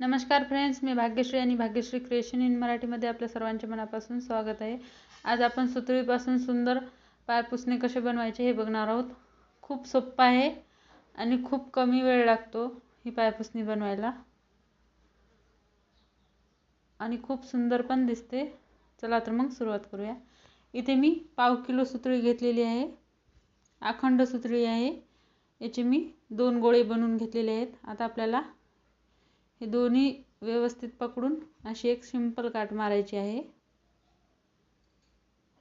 नमस्कार फ्रेंड्स मी भाग्यश्री आणि Bhagyashree creation in मराठीमध्ये आपल्या सर्वांचे मनापासून स्वागत आहे. आज आपण सुतळीपासून सुंदर पायपुसणे कसे बनवायचे हे बघणार आहोत. खूप सोप्पं आहे आणि खूप कमी वेळ लागतो ही पायपुसणी बनवायला. आणि खूप सुंदर पण दिसते. चला तर मग सुरुवात करूया. इथे मी पाव किलो सुतळी घेतलेली आहे. अखंड सुतळी आहे. याचे मी दोन गोळे बनवून घेतलेले आहेत. आता आपल्याला हे दोन्ही व्यवस्थित पकडून अशी एक सिंपल काट मारायची आहे.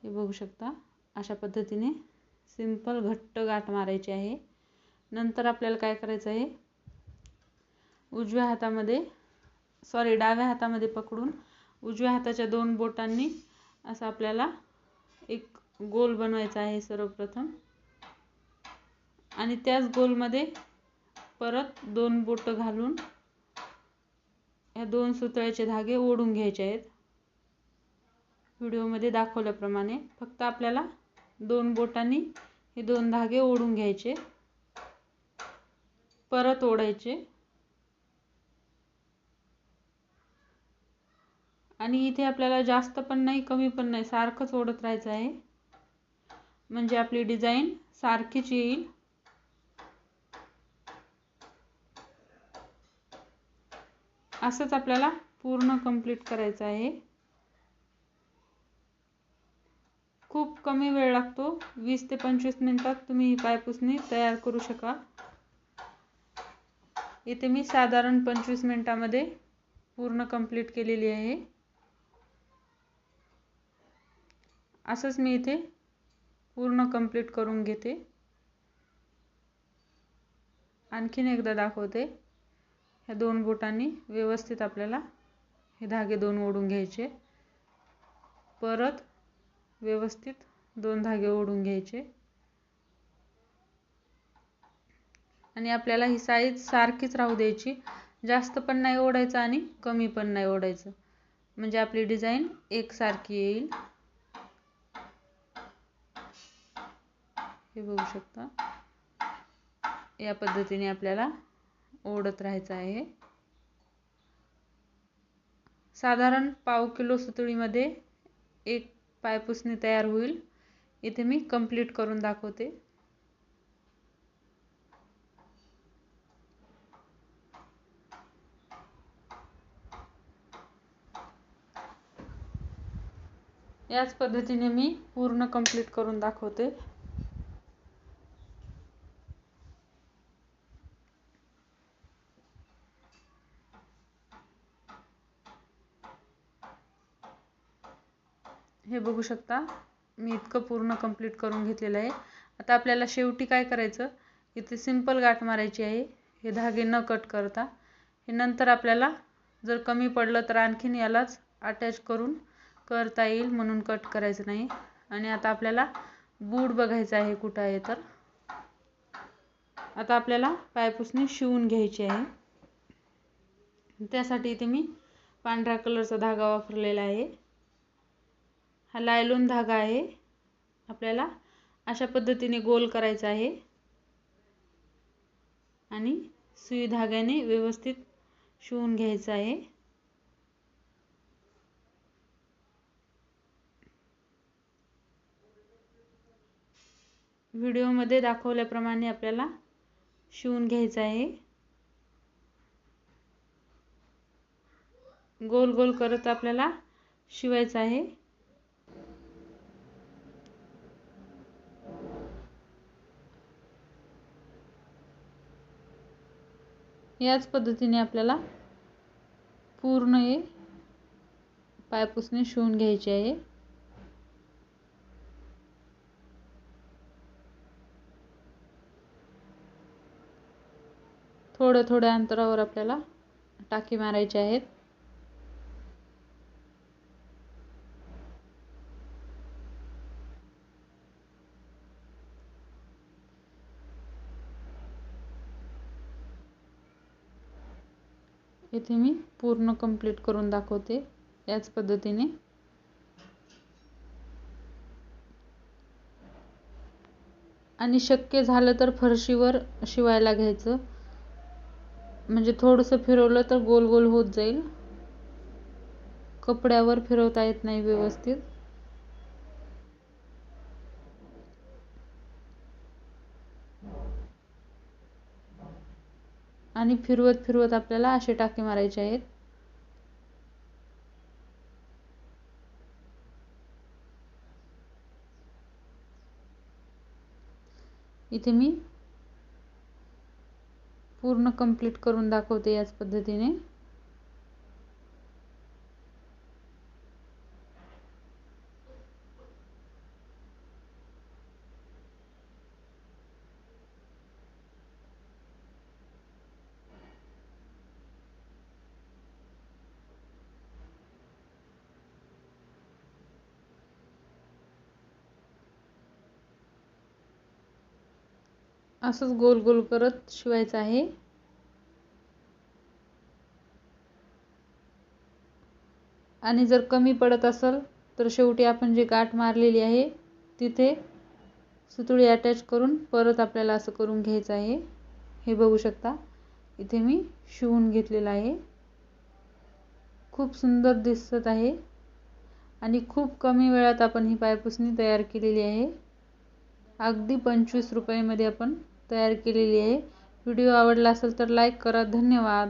हे बघू शकता अशा पद्धतीने सिंपल घट्ट गाठ मारायची आहे. नंतर आपल्याला काय करायचं आहे? उजव्या हातामध्ये सॉरी डाव्या हातामध्ये पकडून उजव्या हाताच्या दोन बोटांनी असं आपल्याला एक गोल बनवायचा आहे सर्वप्रथम. आणि त्याच गोलमध्ये परत दोन बोटं घालून या दोन सुतळ्याचे धागे ओढून घ्यायचे आहेत. व्हिडिओमध्ये दाखवल्याप्रमाणे फक्त आपल्याला दोन बोटांनी हे दोन धागे ओढून घ्यायचे. परत ओढायचे. आणि इथे आपल्याला जास्त पण नाही कमी पण नाही सारखंच ओढत राहायचं आहे. म्हणजे आपली डिझाईन सारखीच येईल. असंच आपल्याला पूर्ण कंप्लीट करायचं आहे. खूप कमी वेळ लागतो. वीस ते पंचवीस मिनिटात तुम्ही ही पायपुसणी तयार करू शका. इथे मी साधारण पंचवीस मिनिटामध्ये पूर्ण कंप्लीट केलेली आहे. असंच मी इथे पूर्ण कंप्लीट करून घेते. आणखीन एकदा दाखवते. ह्या दोन बोटांनी व्यवस्थित आपल्याला हे धागे दोन ओढून घ्यायचे. परत व्यवस्थित दोन धागे ओढून घ्यायचे. आणि आपल्याला ही साईज सारखीच राहू द्यायची. जास्त पण नाही ओढायचं आणि कमी पण नाही ओढायचं. म्हणजे आपली डिझाईन एकसारखी येईल. हे बघू शकता. या पद्धतीने आपल्याला ओढत राहायचं आहे. साधारण पाव किलो सुतळीमध्ये एक पायपुसणी तयार होईल. इथे मी कंप्लीट करून दाखवते. याच पद्धतीने मी पूर्ण कंप्लीट करून दाखवते. हे बघू शकता. मी इतकं पूर्ण कंप्लीट करून घेतलेलं आहे. आता आपल्याला शेवटी काय करायचं? इथे सिंपल गाठ मारायची आहे. हे धागे न कट करता. हे नंतर आपल्याला जर कमी पडलं तर आणखीन यालाच अटॅच करून करता येईल म्हणून कट करायचं नाही. आणि आता आपल्याला बूड बघायचं आहे कुठं आहे तर. आता आपल्याला पायपुसणी शिवून घ्यायची आहे. त्यासाठी इथे मी पांढऱ्या कलरचा धागा वापरलेला आहे. हा लायलून धागा आहे. आपल्याला अशा पद्धतीने गोल करायचा आहे. आणि सुई धाग्याने व्यवस्थित शिवून घ्यायचं आहे. व्हिडिओमध्ये दाखवल्याप्रमाणे आपल्याला शिवून घ्यायचं आहे. गोल गोल करत आपल्याला शिवायचं आहे. याच पद्धतीने आपल्याला पूर्ण हे पायपुसणी शिवून घ्यायची आहे. थोड्या थोड्या अंतरावर आपल्याला टाकी मारायची आहेत. इथे मी पूर्ण कंप्लीट करून दाखवते. याच पद्धतीने. आणि शक्य झालं तर फरशीवर शिवायला घ्यायचं. म्हणजे थोडंसं फिरवलं तर गोल गोल होत जाईल. कपड्यावर फिरवता येत नाही व्यवस्थित. आणि फिरवत फिरवत आपल्याला असे टाके मारायचे आहेत. इथे मी पूर्ण कंप्लीट करून दाखवते याच पद्धतीने. असंच गोल गोल करत शिवायचं आहे. आणि जर कमी पडत असेल तर शेवटी आपण जे गाठ मारलेली आहे तिथे सुतळी अटॅच करून परत आपल्याला असं करून घ्यायचं आहे. हे बघू शकता. इथे मी शिवून घेतलेलं आहे. खूप सुंदर दिसत आहे. आणि खूप कमी वेळात आपण ही पायपुसणी तयार केलेली आहे. अगदी पंचवीस रुपयामध्ये आपण तयार केलेली आहे. व्हिडिओ आवडला असेल तर लाईक करा. धन्यवाद.